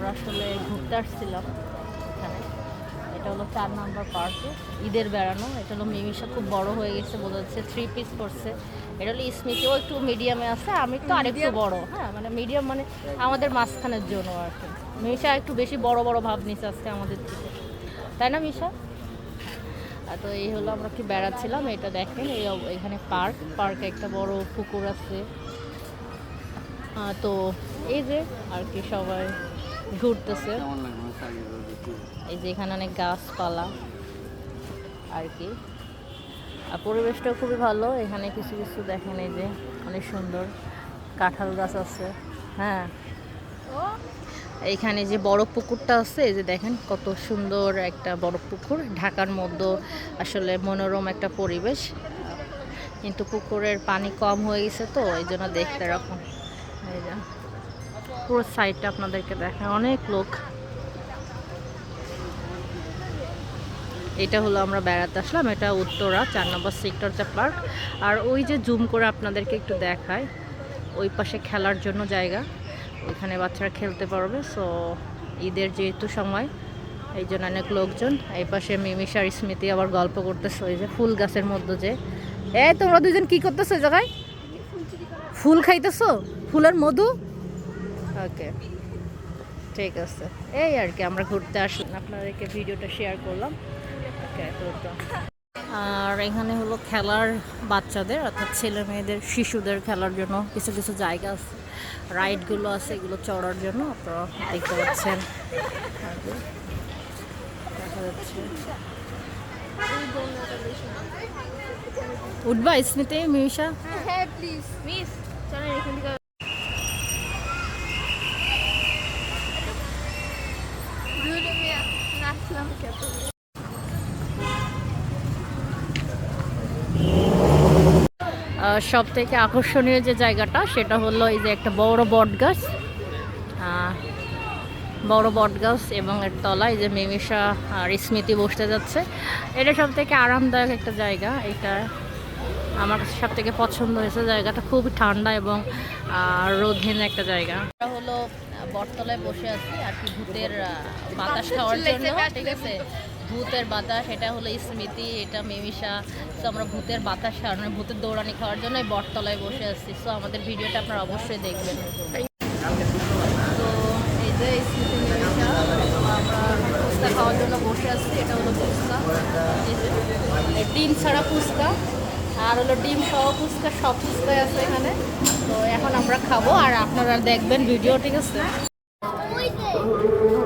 আমরা আসলে ঘুরতে আসছিলাম এখানে। এটা হলো চার নাম্বার পার্কে ঈদের বেড়ানো। এটা হলো মিমিশা খুব বড় হয়ে গেছে বোঝা যাচ্ছে থ্রি পিস পরছে এটা হলো স্মৃতিও একটু মিডিয়ামে আছে আমি তো আরেকটু বড় হ্যাঁ মানে মিডিয়াম মানে আমাদের মাঝখানের জন্য আর কি। মিশা একটু বেশি বড় বড় ভাব নিচ্ছে আজকে আমাদের থেকে। তাই না মিশা? তো এই হলো আমরা কি বেড়াচ্ছিলাম এটা দেখেন এই এখানে পার্ক পার্কে একটা বড় পুকুর আছে। তো এই যে আর কি সবাই। ঘুরতেছে। এই যে এখানে অনেক গাছপালা আর কি। আর পরিবেশটাও খুবই ভালো। এখানে কিছু কিছু দেখেন এই যে অনেক সুন্দর কাঁঠাল গাছ আছে। হ্যাঁ। এইখানে যে বড় পুকুরটা আছে এই যে দেখেন কত সুন্দর একটা বড় পুকুর। ঢাকার মধ্যে আসলে মনোরম একটা পরিবেশ। কিন্তু পুকুরের পানি কম হয়ে গেছে তো এই জন্য দেখতে এরকম। এই যে পুরো সাইডটা আপনাদেরকে দেখেন অনেক লোক। এটা হলো আমরা বেড়াতে আসলাম। এটা উত্তরা, চার নম্বর সেক্টরটা পার্ক আর ওই যে জুম করে আপনাদেরকে একটু দেখায়, ওই পাশে খেলার জন্য জায়গা। ওইখানে বাচ্চারা খেলতে পারবে। সো ঈদের যেহেতু সময়, এই জন্য অনেক লোকজন। এই পাশে মিমিশার স্মৃতি আবার গল্প করতেছে ওই যে ফুল গাছের মধ্যে যে এ তোমরা দুজন কি করতেছো জায়গায়? ফুল খাইতেছো? ফুলের মধু? ওকে। ঠিক আছে। এই আর কি, আমরা ঘুরতে আসুন আপনাদেরকে ভিডিওটা শেয়ার করলাম। ওকে আর এখানে হলো খেলার বাচ্চাদের, অর্থাৎ ছেলে মেয়েদের, শিশুদের খেলার জন্য কিছু কিছু জায়গা আছে। রাইডগুলো আছে, এগুলো চড়ার জন্য আপনারা দেখতে পাচ্ছেন। উঠবা স্মৃতি মিমিশা হ্যাঁ মিস চলেন এখান থেকে দুটো মেয়ে নাচলাম কত সব থেকে আকর্ষণীয় যে জায়গাটা, সেটা হলো এই যে একটা বড় বট গাছ। বড় বট গাছ এবং এর তলায় যে মিমিশা আর স্মৃতি বসতে যাচ্ছে। এটা সব থেকে আরামদায়ক একটা জায়গা। এটা আমার সব থেকে পছন্দ হয়েছে। জায়গাটা খুবই ঠান্ডা এবং রোদহীন একটা জায়গা। এটা হলো বটতলায় বসে আছি আর কি ভূতের বাতাস খাওয়ার জন্য। ঠিক আছে? ভূতের বাতাস এটা হলো স্মৃতি এটা মিমিশা। তো আমরা ভূতের বাতাস খাওয়ার মানে ভূতের দৌড়ানি খাওয়ার জন্য বটতলায় বসে আছি। সো আমাদের ভিডিওটা আপনারা অবশ্যই দেখবেন। তো এই যে স্মৃতি মিমিশা আমরা ফুচকা খাওয়ার জন্য বসে আছি এটা হলো ফুচকা। ডিম ছাড়া ফুচকা। আর হলো ডিম সহ ফুচকা সব ফুচকাই আছে এখানে। তো এখন আমরা খাব আর আপনারা দেখবেন ভিডিও ঠিক আছে?